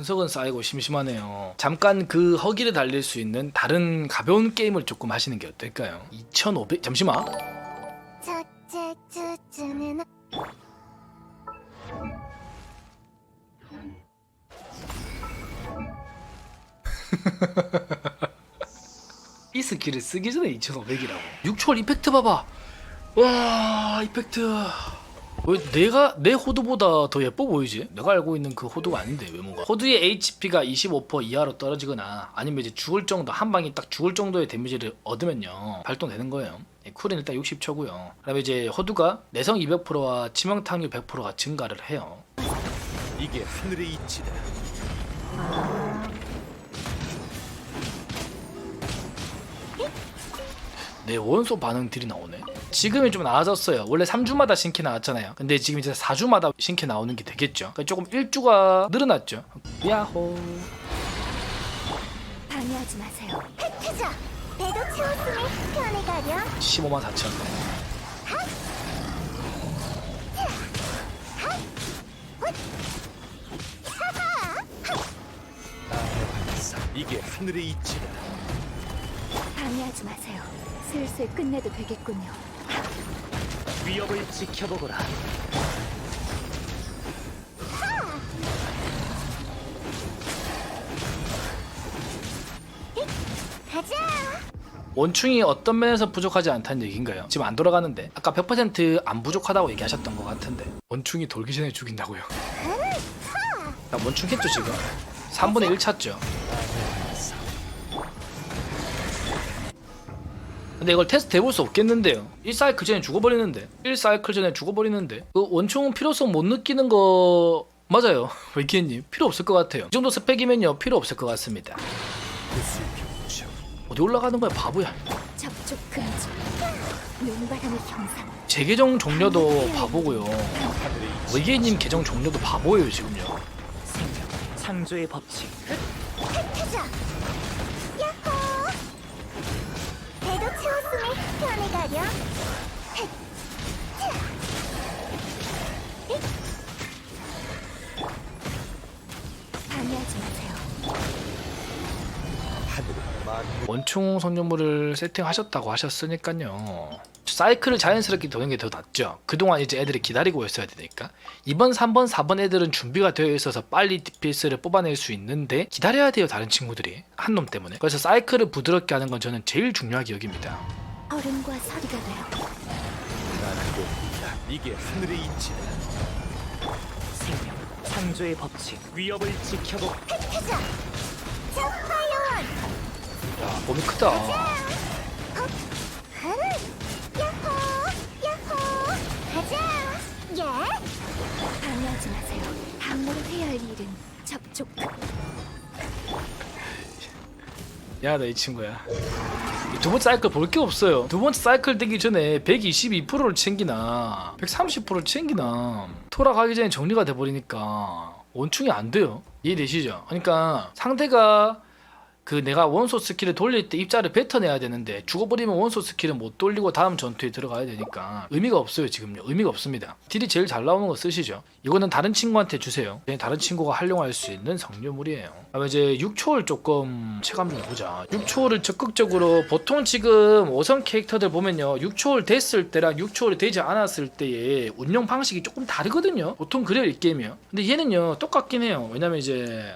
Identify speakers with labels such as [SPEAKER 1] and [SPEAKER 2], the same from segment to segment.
[SPEAKER 1] 원석은 쌓이고 심심하네요. 잠깐 그 허기를 달릴 수 있는 다른 가벼운 게임을 조금 하시는 게 어떨까요? 2,500 잠시만.
[SPEAKER 2] 첫째 주주는
[SPEAKER 1] 이 스킬을 쓰기 전에 2,500이라고. 6초월 이펙트 봐봐. 와 이펙트. 왜 내가 내 호두보다 더 예뻐 보이지? 내가 알고 있는 그 호두가 아닌데 외모가. 호두의 HP가 25% 이하로 떨어지거나 아니면 이제 죽을 정도 한 방에 딱 죽을 정도의 데미지를 얻으면요 발동되는 거예요. 예, 쿨은 일단 60초고요. 그 다음에 이제 호두가 내성 200%와 치명타률 100%가 증가를 해요.
[SPEAKER 3] 이게 하늘의 이치다.
[SPEAKER 1] 내 원소 반응 딜이 나오네. 지금이 좀 나아졌어요. 원래 3주마다 신캐 나왔잖아요. 근데 지금 이제 4주마다 신캐 나오는 게 되겠죠. 그러니까 조금 일주가 늘어났죠. 야호.
[SPEAKER 2] 방해하지 마세요. 혜태자 배도 채웠으니 편히 가렴.
[SPEAKER 1] 15만 4천.
[SPEAKER 3] 이게 하늘의 이치다.
[SPEAKER 2] 방해하지 마세요. 슬슬 끝내도 되겠군요.
[SPEAKER 3] 위협을 지켜보거라.
[SPEAKER 2] 가자.
[SPEAKER 1] 원충이 어떤 면에서 부족하지 않다는 얘기인가요? 지금 안 돌아가는데 아까 100%안 부족하다고 얘기하셨던 것 같은데 원충이 돌기 전에 죽인다고요? 나 원충 했죠 지금? 3분의 1 찼죠? 근데 이걸 테스트 해볼 수 없겠는데요 1사이클 전에 죽어버리는데 1사이클 전에 죽어버리는데 그 원충은 필요성 못 느끼는 거 맞아요 위키님 필요 없을 것 같아요 이 정도 스펙이면요 필요 없을 것 같습니다. 어디 올라가는 거야 바보야
[SPEAKER 2] 접촉 금지. 눈바람의 형상.
[SPEAKER 1] 제 계정 종료도 바보고요. 외계인님 계정 종료도 바보예요 지금요.
[SPEAKER 3] 생명. 창조의 법칙.
[SPEAKER 2] 혜태자. 편히 가렴.
[SPEAKER 1] 원충 성년물을 세팅하셨다고 하셨으니까요. 사이클을 자연스럽게 도는 게 더 낫죠. 그동안 이제 애들이 기다리고 있어야 되니까. 2번, 3번, 4번 애들은 준비가 되어 있어서 빨리 DPS를 뽑아낼 수 있는데 기다려야 돼요 다른 친구들이 한 놈 때문에. 그래서 사이클을 부드럽게 하는 건 저는 제일 중요하게 여깁니다.
[SPEAKER 2] 얼음과 서리가 되어
[SPEAKER 3] 나라고. 이게 하늘의 이치다. 생명. 창조의 법칙. 위협을 지켜보.
[SPEAKER 2] 혜태자. 적파yon.
[SPEAKER 1] 야 몸이 크다.
[SPEAKER 2] 야호! 야호! 가자! 예? 방해하지 마세요. 당으로 해야 할 일은 접촉.
[SPEAKER 1] 야 나 이 친구야. 이두 번째 사이클 볼 게 없어요. 두 번째 사이클 되기 전에 122%를 챙기나 130%를 챙기나 돌아가기 전에 정리가 돼버리니까 원충이 안 돼요. 이해되시죠? 그러니까 상대가 그 내가 원소 스킬을 돌릴 때 입자를 뱉어내야 되는데 죽어버리면 원소 스킬은 못 돌리고 다음 전투에 들어가야 되니까 의미가 없어요 지금요. 의미가 없습니다. 딜이 제일 잘 나오는 거 쓰시죠. 이거는 다른 친구한테 주세요. 그냥 다른 친구가 활용할 수 있는 성류물이에요. 그다음에 이제 6초를 조금 체감 좀 해보자. 6초를 적극적으로 보통 지금 5선 캐릭터들 보면요. 6초를 됐을 때랑 6초를 되지 않았을 때의 운영 방식이 조금 다르거든요. 보통 그래요 이 게임이요. 근데 얘는요 똑같긴 해요. 왜냐면 이제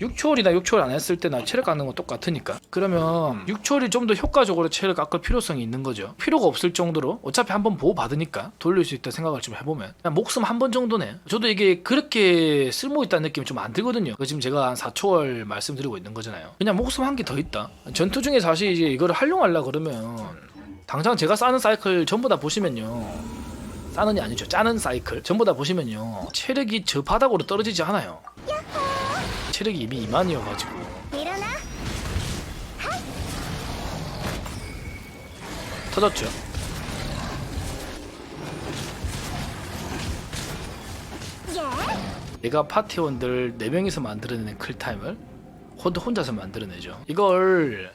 [SPEAKER 1] 6초월이나 6초월 안 했을 때나 체력 깎는 건 똑같으니까. 그러면 6초월이 좀 더 효과적으로 체력 깎을 필요성이 있는 거죠. 필요가 없을 정도로 어차피 한번 보호 받으니까 돌릴 수 있다 생각을 좀 해보면 목숨 한 번 정도네. 저도 이게 그렇게 쓸모 있다는 느낌이 좀 안 들거든요. 그 지금 제가 한 4초월 말씀드리고 있는 거잖아요. 그냥 목숨 한 개 더 있다. 전투 중에 사실 이제 이거를 활용하려 그러면 당장 제가 쌓는 사이클 전부 다 보시면요. 싸는이 아니죠. 짜는 사이클 전부 다 보시면요. 체력이 저 바닥으로 떨어지지 않아요 체력이 이미 2만이어가지고
[SPEAKER 2] 일어나!
[SPEAKER 1] 터졌죠.
[SPEAKER 2] 예?
[SPEAKER 1] 얘가 파티원들 4명이서 만들어내는 클타임을 호드 혼자서 만들어내죠. 이걸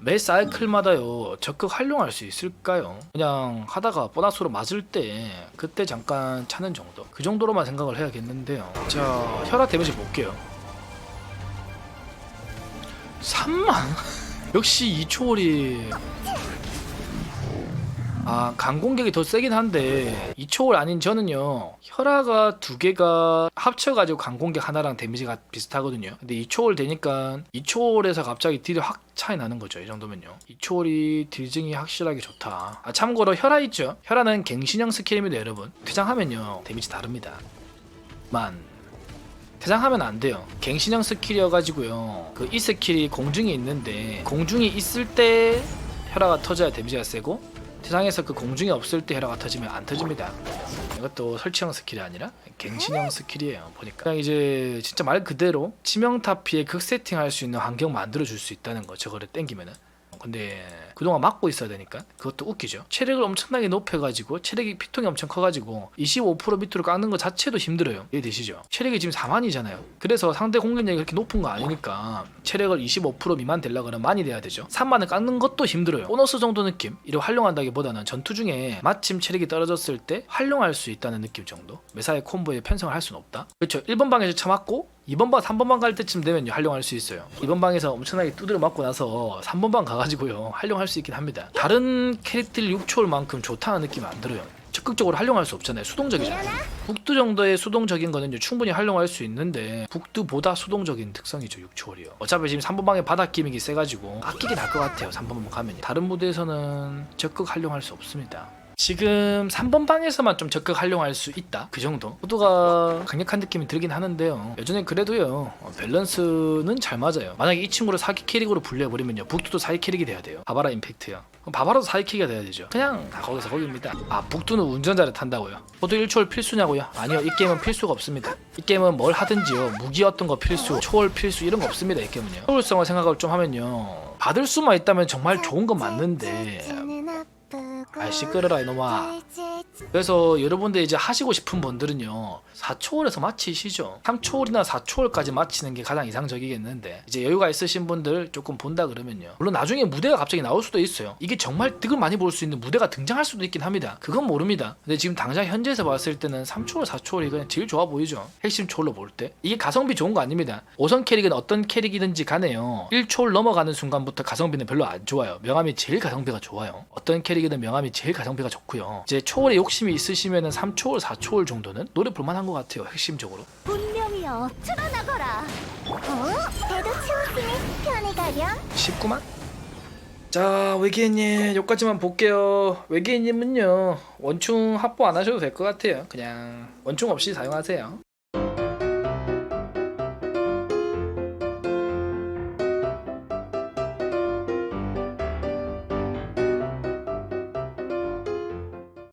[SPEAKER 1] 매 사이클마다요 적극 활용할 수 있을까요? 그냥 하다가 보너스로 맞을 때 그때 잠깐 차는 정도 그 정도로만 생각을 해야겠는데요. 자 혈압 데미지 볼게요. 3만? 역시 이초월이. 아 강공격이 더 세긴 한데 이초월 아닌 저는요 혈화가 두 개가 합쳐 가지고 강공격 하나랑 데미지가 비슷하거든요. 근데 이초월 되니까 이초월에서 갑자기 딜이 확 차이 나는 거죠 이 정도면요. 이초월이 딜증이 확실하게 좋다. 아 참고로 혈화 있죠? 혈화는 갱신형 스킬입니다 여러분. 퇴장하면요 데미지 다릅니다. 만 퇴장하면 안 돼요. 갱신형 스킬이어가지고요. 그 이 스킬이 공중에 있는데 공중에 있을 때 혈화가 터져야 데미지가 세고 퇴장해서 그 공중에 없을 때 혈화가 터지면 안 터집니다. 이것도 설치형 스킬이 아니라 갱신형 스킬이에요. 보니까 그냥 이제 진짜 말 그대로 치명타 피해 극 세팅할 수 있는 환경 만들어 줄 수 있다는 거 저거를 땡기면은. 근데 그동안 막고 있어야 되니까 그것도 웃기죠. 체력을 엄청나게 높여가지고 체력이 피통이 엄청 커가지고 25% 밑으로 깎는 것 자체도 힘들어요. 이해되시죠? 체력이 지금 4만이잖아요. 그래서 상대 공격력이 그렇게 높은 거 아니니까 체력을 25% 미만 되려 그러면 많이 돼야 되죠. 3만을 깎는 것도 힘들어요. 보너스 정도 느낌? 이를 활용한다기보다는 전투 중에 마침 체력이 떨어졌을 때 활용할 수 있다는 느낌 정도. 매사의 콤보에 편성을 할 수는 없다. 그렇죠. 1번 방에서 쳐맞고 2번 방, 3번 방 갈 때쯤 되면 활용할 수 있어요. 2번 방에서 엄청나게 두드려 맞고 나서 3번 방 가가지고요 활용할 수 있긴 합니다. 다른 캐릭터를 6초월만큼 좋다는 느낌이 안 들어요. 적극적으로 활용할 수 없잖아요. 수동적이잖아요. 북두 정도의 수동적인 거는 충분히 활용할 수 있는데 북두보다 수동적인 특성이죠 6초월이요. 어차피 지금 3번 방에 바닥 기믹이 세가지고 아끼긴 할것 같아요. 3번 방 가면 다른 무대에서는 적극 활용할 수 없습니다. 지금 3번 방에서만 좀 적극 활용할 수 있다. 그 정도. 호두가 강력한 느낌이 들긴 하는데요. 예전엔 그래도요 어, 밸런스는 잘 맞아요. 만약에 이 친구를 사기 캐릭으로 분류해버리면요 북두도 사기 캐릭이 돼야 돼요. 바바라 임팩트요. 그럼 바바라도 사기 캐릭이 돼야 되죠. 그냥 다 거기서 거기입니다. 아 북두는 운전자를 탄다고요? 호두 1초월 필수냐고요? 아니요 이 게임은 필수가 없습니다. 이 게임은 뭘 하든지요 무기 어떤 거 필수 초월 필수 이런 거 없습니다 이 게임은요. 효율성을 생각을 좀 하면요 받을 수만 있다면 정말 좋은 건 맞는데 아이 시끄러라 이놈아 그래서 여러분들 이제 하시고 싶은 분들은요 4초월에서 마치시죠. 3초월이나 4초월까지 마치는 게 가장 이상적이겠는데 이제 여유가 있으신 분들 조금 본다 그러면요. 물론 나중에 무대가 갑자기 나올 수도 있어요. 이게 정말 득을 많이 볼 수 있는 무대가 등장할 수도 있긴 합니다. 그건 모릅니다. 근데 지금 당장 현재에서 봤을 때는 3초월 4초월이 그냥 제일 좋아 보이죠. 핵심 초월로 볼 때. 이게 가성비 좋은 거 아닙니다. 5선 캐릭은 어떤 캐릭이든지 간에요. 1초월 넘어가는 순간부터 가성비는 별로 안 좋아요. 명암이 제일 가성비가 좋아요. 어떤 캐릭이든 명암이 제일 가성비가 좋고요. 이제 초월에 욕 심이 있으시면은 3초월 4초월 정도는 노래 볼만한 것 같아요 핵심적으로.
[SPEAKER 2] 분명히요 드러나거라. 어? 배도 채웠으니 편히 가렴.
[SPEAKER 1] 19만? 자 외계인님 여기까지만 볼게요. 외계인님은요 원충 확보 안 하셔도 될 것 같아요. 그냥 원충 없이 사용하세요